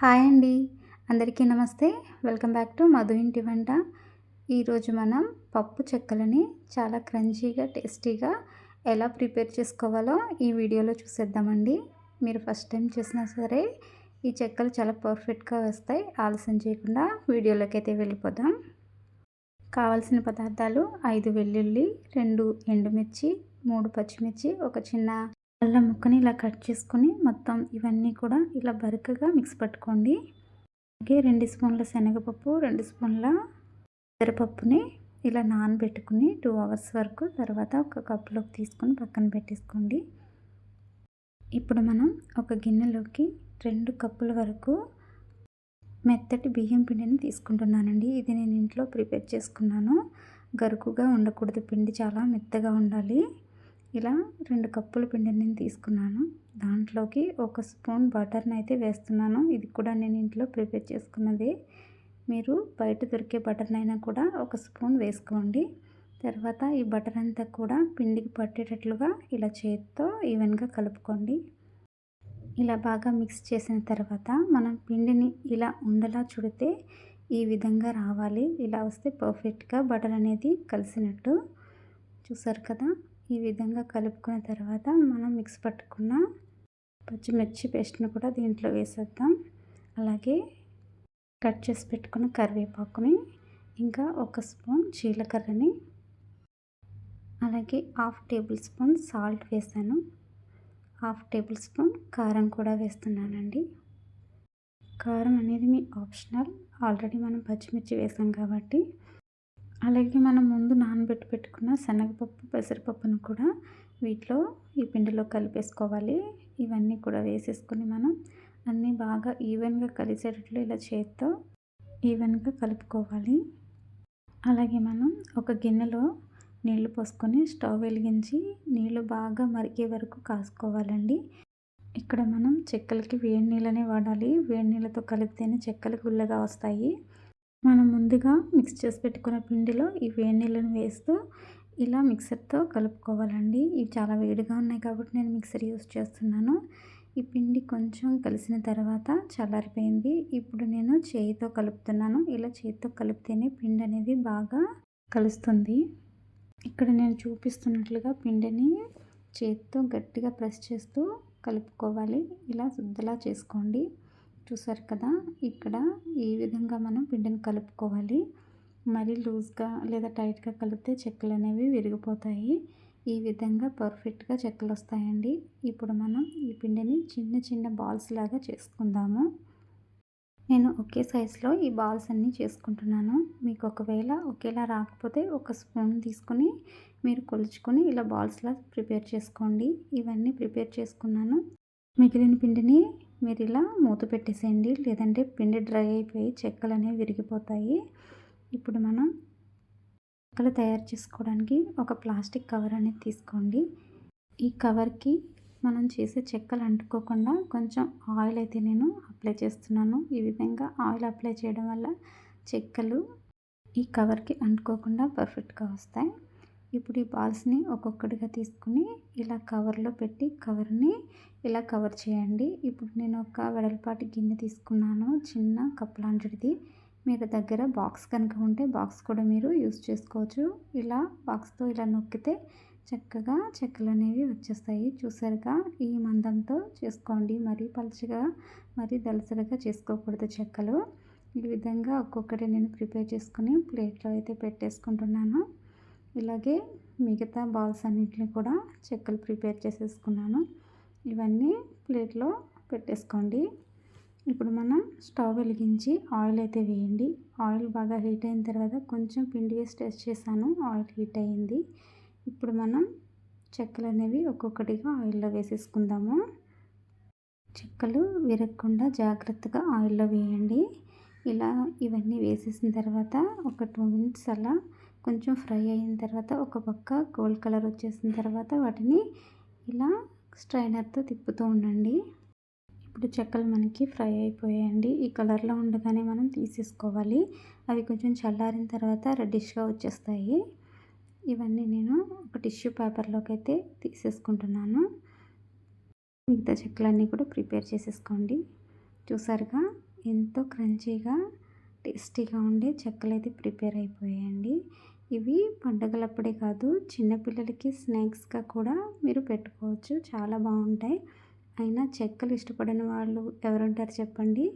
Hi అండి. అందరికీ నమస్తే. వెల్కమ్ బ్యాక్ టు మధు ఇంటి వంట. ఈరోజు మనం పప్పు చెక్కలని చాలా క్రంచీగా టేస్టీగా ఎలా ప్రిపేర్ చేసుకోవాలో ఈ వీడియోలో చూసేద్దామండి. మీరు ఫస్ట్ టైం చేసినా సరే ఈ చెక్కలు చాలా పర్ఫెక్ట్గా వస్తాయి. ఆలస్యం చేయకుండా వీడియోలోకి అయితే వెళ్ళిపోదాం. కావాల్సిన పదార్థాలు ఐదు వెల్లుల్లి రెండు ఎండుమిర్చి మూడు పచ్చిమిర్చి ఒక చిన్న అల్లం ముక్కని ఇలా కట్ చేసుకొని మొత్తం ఇవన్నీ కూడా ఇలా బరకగా మిక్స్ పట్టుకోండి. అలాగే రెండు స్పూన్ల శనగపప్పు రెండు స్పూన్ల పెసరపప్పుని ఇలా నానబెట్టుకుని టూ అవర్స్ వరకు తర్వాత ఒక కప్పులోకి తీసుకొని పక్కన పెట్టేసుకోండి. ఇప్పుడు మనం ఒక గిన్నెలోకి రెండు కప్పుల వరకు మెత్తటి బియ్యం పిండిని తీసుకుంటున్నానండి. ఇది నేను ఇంట్లో ప్రిపేర్ చేసుకున్నాను. గరుకుగా ఉండకూడదు. పిండి చాలా మెత్తగా ఉండాలి. ఇలా రెండు కప్పుల పిండిని నేను తీసుకున్నాను. దాంట్లోకి ఒక స్పూన్ బటర్ని అయితే వేస్తున్నాను. ఇది కూడా నేను ఇంట్లో ప్రిపేర్ చేసుకున్నది. మీరు బయట దొరికే బటర్నైనా కూడా ఒక స్పూన్ వేసుకోండి. తర్వాత ఈ బటర్ అంతా కూడా పిండికి పట్టేటట్లుగా ఇలా చేతితో ఈవెన్గా కలుపుకోండి. ఇలా బాగా మిక్స్ చేసిన తర్వాత మనం పిండిని ఇలా ఉండలా చుడితే ఈ విధంగా రావాలి. ఇలా వస్తే పర్ఫెక్ట్గా బటర్ అనేది కలిసినట్టు. చూసారు కదా? ఈ విధంగా కలుపుకున్న తర్వాత మనం మిక్స్ పట్టుకున్న పచ్చిమిర్చి పేస్ట్ని కూడా దీంట్లో వేసేద్దాం. అలాగే కట్ చేసి పెట్టుకున్న కరివేపాకుని ఇంకా ఒక స్పూన్ జీలకర్రని అలాగే హాఫ్ టేబుల్ స్పూన్ సాల్ట్ వేసాను. హాఫ్ టేబుల్ స్పూన్ కారం కూడా వేస్తున్నానండి. కారం అనేది మీ ఆప్షనల్. ఆల్రెడీ మనం పచ్చిమిర్చి వేసాం కాబట్టి అలాగే మనం ముందు నానబెట్టి పెట్టుకున్న శనగపప్పు పెసరపప్పును కూడా వీటిలో ఈ పిండిలో కలిపేసుకోవాలి. ఇవన్నీ కూడా వేసేసుకొని మనం అన్నీ బాగా ఈవెన్గా కలిసేటట్లు ఇలా చేత్తో ఈవెన్గా కలుపుకోవాలి. అలాగే మనం ఒక గిన్నెలో నీళ్ళు పోసుకొని స్టవ్ వెలిగించి నీళ్ళు బాగా మరిగే వరకు కాసుకోవాలండి. ఇక్కడ మనం చెక్కలకి వేడి నీళ్ళనే వాడాలి. వేడి నీళ్ళతో కలిపితేనే చెక్కలు గుల్లగా వస్తాయి. మనం ముందుగా మిక్స్ చేసి పెట్టుకున్న పిండిలో ఈ వేడి నీళ్ళను వేస్తూ ఇలా మిక్సర్తో కలుపుకోవాలండి. ఇవి చాలా వేడిగా ఉన్నాయి కాబట్టి నేను మిక్సర్ యూస్ చేస్తున్నాను. ఈ పిండి కొంచెం కలిసిన తర్వాత చల్లారిపోయింది. ఇప్పుడు నేను చేయితో కలుపుతున్నాను. ఇలా చేతితో కలిపితేనే పిండి అనేది బాగా కలుస్తుంది. ఇక్కడ నేను చూపిస్తున్నట్లుగా పిండిని చేతితో గట్టిగా ప్రెస్ చేస్తూ కలుపుకోవాలి. ఇలా శుద్ధలా చేసుకోండి. చూసారు కదా ఇక్కడ ఈ విధంగా మనం పిండిని కలుపుకోవాలి. మరీ లూజ్గా లేదా టైట్గా కలిపితే చెక్కలు అనేవి విరిగిపోతాయి. ఈ విధంగా పర్ఫెక్ట్గా చెక్కలు వస్తాయండి. ఇప్పుడు మనం ఈ పిండిని చిన్న చిన్న బాల్స్ లాగా చేసుకుందాము. నేను ఒకే సైజులో ఈ బాల్స్ అన్నీ చేసుకుంటున్నాను. మీకు ఒకవేళ ఒకేలా రాకపోతే ఒక స్పూన్ తీసుకొని మీరు కొలుచుకొని ఇలా బాల్స్లా ప్రిపేర్ చేసుకోండి. ఇవన్నీ ప్రిపేర్ చేసుకున్నాను. మిగిలిన పిండిని మీరు ఇలా మూత పెట్టేసేయండి. లేదంటే పిండి డ్రై అయిపోయి చెక్కలు అనేవి విరిగిపోతాయి. ఇప్పుడు మనం చెక్కలు తయారు చేసుకోవడానికి ఒక ప్లాస్టిక్ కవర్ అనేది తీసుకోండి. ఈ కవర్కి మనం చేసే చెక్కలు అంటుకోకుండా కొంచెం ఆయిల్ అయితే నేను అప్లై చేస్తున్నాను. ఈ విధంగా ఆయిల్ అప్లై చేయడం వల్ల చెక్కలు ఈ కవర్కి అంటుకోకుండా పర్ఫెక్ట్గా వస్తాయి. ఇప్పుడు ఈ బాల్స్ని ఒక్కొక్కటిగా తీసుకుని ఇలా కవర్లో పెట్టి కవర్ని ఇలా కవర్ చేయండి. ఇప్పుడు నేను ఒక వెడల్పాటి గిన్నె తీసుకున్నాను. చిన్న కప్ లాంటిది. మీరు దగ్గర బాక్స్ కనుక ఉంటే బాక్స్ కూడా మీరు యూస్ చేసుకోవచ్చు. ఇలా బాక్స్తో ఇలా నొక్కితే చక్కగా చెక్కలు అనేవి వచ్చేస్తాయి. చూసారుగా? ఈ మందంతో చేసుకోండి. మరీ పలచగా మరీ దలసరిగా చేసుకోకూడదు చెక్కలు. ఈ విధంగా ఒక్కొక్కటి నేను ప్రిపేర్ చేసుకుని ప్లేట్లో అయితే పెట్టేసుకుంటున్నాను. ఇలాగే మిగతా బాల్స్ అన్నింటినీ కూడా చెక్కలు ప్రిపేర్ చేసేసుకున్నాను. ఇవన్నీ ప్లేట్లో పెట్టేసుకోండి. ఇప్పుడు మనం స్టవ్ వెలిగించి ఆయిల్ అయితే వేయండి. ఆయిల్ బాగా హీట్ అయిన తర్వాత కొంచెం పిండి వేసి టెస్ట్ చేశాను. ఆయిల్ హీట్ అయ్యింది. ఇప్పుడు మనం చెక్కలు అనేవి ఒక్కొక్కటిగా ఆయిల్లో వేసేసుకుందాము. చెక్కలు విరగకుండా జాగ్రత్తగా ఆయిల్లో వేయండి. ఇలా ఇవన్నీ వేసేసిన తర్వాత ఒక టూ మినిట్స్ అలా కొంచెం ఫ్రై అయిన తర్వాత ఒక పక్క గోల్డ్ కలర్ వచ్చేసిన తర్వాత వాటిని ఇలా స్ట్రైనర్తో తిప్పుతూ ఉండండి. ఇప్పుడు చెక్కలు మనకి ఫ్రై అయిపోయాయండి. ఈ కలర్లో ఉండగానే మనం తీసేసుకోవాలి. అవి కొంచెం చల్లారిన తర్వాత రెడ్డిష్గా వచ్చేస్తాయి. ఇవన్నీ నేను ఒక టిష్యూ పేపర్లోకి అయితే తీసేసుకుంటున్నాను. మిగతా చెక్కలన్నీ కూడా ప్రిపేర్ చేసేసుకోండి. చూసారుగా ఎంతో క్రంచీగా టేస్టీగా ఉండే చెక్కలు అయితే ప్రిపేర్ అయిపోయాయండి. ఇవి పండగలప్పుడే కాదు చిన్నపిల్లలకి స్నాక్స్గా కూడా మీరు పెట్టుకోవచ్చు. చాలా బాగుంటాయి. అయినా చెక్కలు ఇష్టపడని వాళ్ళు ఎవరుంటారు చెప్పండి?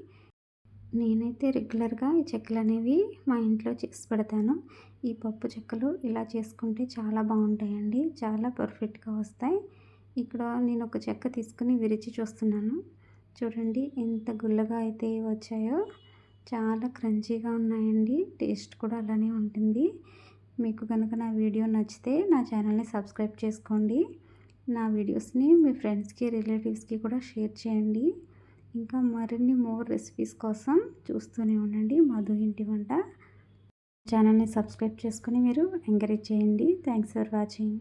నేనైతే రెగ్యులర్గా ఈ చెక్కలు అనేవి మా ఇంట్లో చేసి పెడతాను. ఈ పప్పు చెక్కలు ఇలా చేసుకుంటే చాలా బాగుంటాయండి. చాలా పర్ఫెక్ట్గా వస్తాయి. ఇక్కడ నేను ఒక చెక్క తీసుకుని విరిచి చూస్తున్నాను. చూడండి ఎంత గుల్లగా అయితే వచ్చాయో. చాలా క్రంచీగా ఉన్నాయండి. టేస్ట్ కూడా అలానే ఉంటుంది. మీకు కనుక నా వీడియో నచ్చితే నా ఛానల్ని సబ్స్క్రైబ్ చేసుకోండి. నా వీడియోస్ని మీ ఫ్రెండ్స్కి రిలేటివ్స్కి కూడా షేర్ చేయండి. ఇంకా మరిన్ని మోర్ రెసిపీస్ కోసం చూస్తూనే ఉండండి మధు ఇంటి వంట. ఛానల్ని సబ్స్క్రైబ్ చేసుకుని మీరు ఎంకరేజ్ చేయండి. Thanks for watching.